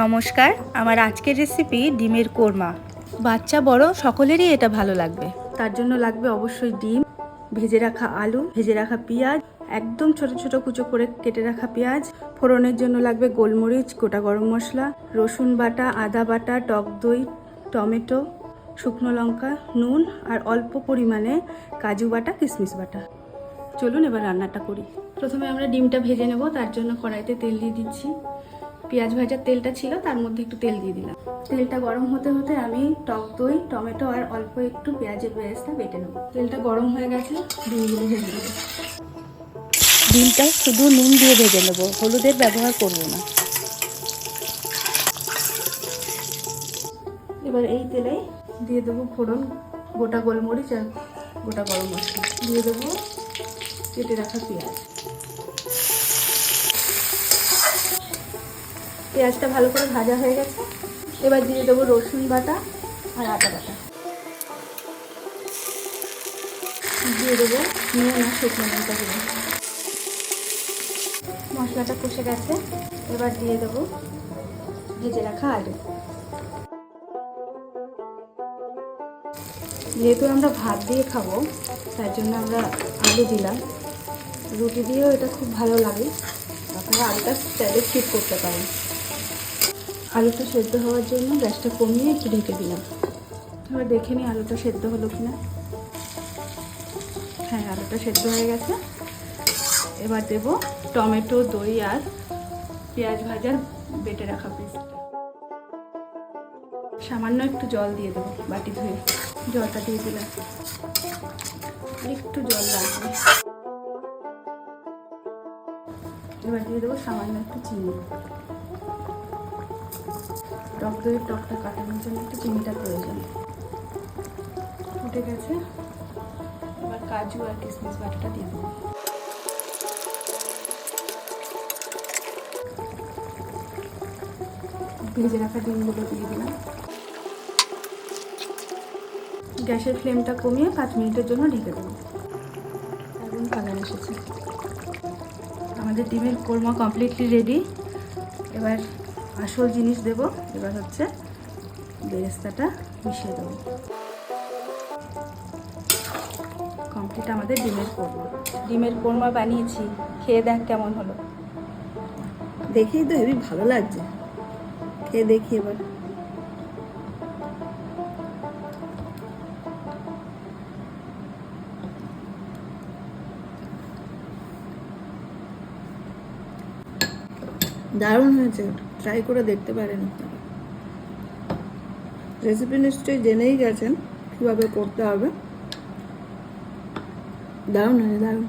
নমস্কার, আমার আজকের রেসিপি ডিমের কোরমা। বাচ্চা, বড়, সকলেরই এটা ভালো লাগবে। তার জন্য লাগবে অবশ্যই ডিম, ভেজে রাখা আলু, ভেজে রাখা পেঁয়াজ, একদম ছোট ছোট কুচো করে কেটে রাখা পেঁয়াজ। ফোড়নের জন্য লাগবে গোলমরিচ, গোটা গরম মশলা, রসুন বাটা, আদা বাটা, টক দই, টমেটো, শুকনো লঙ্কা, নুন আর অল্প পরিমাণে কাজু বাটা, কিশমিশ বাটা। চলুন এবার রান্নাটা করি। প্রথমে আমরা ডিমটা ভেজে নেব, তার জন্য কড়াইতে তেল দিয়ে দিচ্ছি। পেঁয়াজ ভাজার তেলটা ছিল তার মধ্যে একটু তেল দিয়ে দিলাম। তেলটা গরম হতে হতে আমি টক দই টমেটো আর অল্প একটু পেঁয়াজের বেরেস্তা বেটে নেব। তেলটা গরম হয়ে গেছে ডিমগুলো ভেজে নেব। ডিমটা শুধু নুন দিয়ে ভেজে নেব হলুদের ব্যবহার করব না। এবার এই তেলে দিয়ে দেবো ফোড়ন গোটা গোলমরিচ আর গোটা গরম মশলা। দিয়ে দেবো কেটে রাখা পেঁয়াজ। পেঁয়াজটা ভালো করে ভাজা হয়ে গেছে। এবার দিয়ে দেবো রসুন বাটা আর আদা বাটা। দিয়ে দেবো নুন আর শুকনো লঙ্কা গুঁড়ো। মশলাটা কষে গেছে। এবার দিয়ে দেবো ভেজে রাখা আলু। যেহেতু আমরা ভাত দিয়ে খাব, তার জন্য আমরা আলু দিলাম। রুটি দিয়েও এটা খুব ভালো লাগে। আপনারা আলুটা চাইলে স্কিপ করতে পারেন। আলুটা সেদ্ধ হওয়ার জন্য গ্যাসটা কমিয়ে একটু ঢেকে দিলাম। এবার দেখে নিই আলুটা সেদ্ধ হলো কি না হ্যাঁ আলুটা সেদ্ধ হয়ে গেছে। এবার দেব টমেটো, দই আর পেঁয়াজ ভাজার বেটে রাখা পেস্টটা সামান্য একটু জল দিয়ে দেবো বাটি ধুয়ে। জলটা দিয়ে দিলাম। একটু জল লাগবে। এবার দিয়ে দেবো সামান্য একটু চিনি। টক দইয়ের টকটা কাটানোর জন্য একটু চিনিটা প্রয়োজন উঠে গেছে। এবার কাজু আর কিশমিশ বাটাটা দিয়ে দেবো। ভেজে রাখা ডিমগুলো দিয়ে দিলাম। গ্যাসের ফ্লেমটা কমিয়ে পাঁচ মিনিটের জন্য ঢেকে দেবো। এখন কালার এসেছে। আমাদের ডিমের কোরমা কমপ্লিটলি রেডি। এবার আসল জিনিস দেব। এবার হচ্ছে বেরেস্তাটা মিশিয়ে দেবো। কমপ্লিট আমাদের ডিমের কোরমা। ডিমের কোরমা বানিয়েছি। খেয়ে দেখ কেমন হলো। দেখেই তো হেবি ভালো লাগছে। খেয়ে দেখি এবার। দারুণ হয়েছে ট্রাই করে দেখতে পারেন রেসিপি নিশ্চয়ই জেনেই গেছেন কীভাবে করতে হবে। দারুণ নয় দারুণ।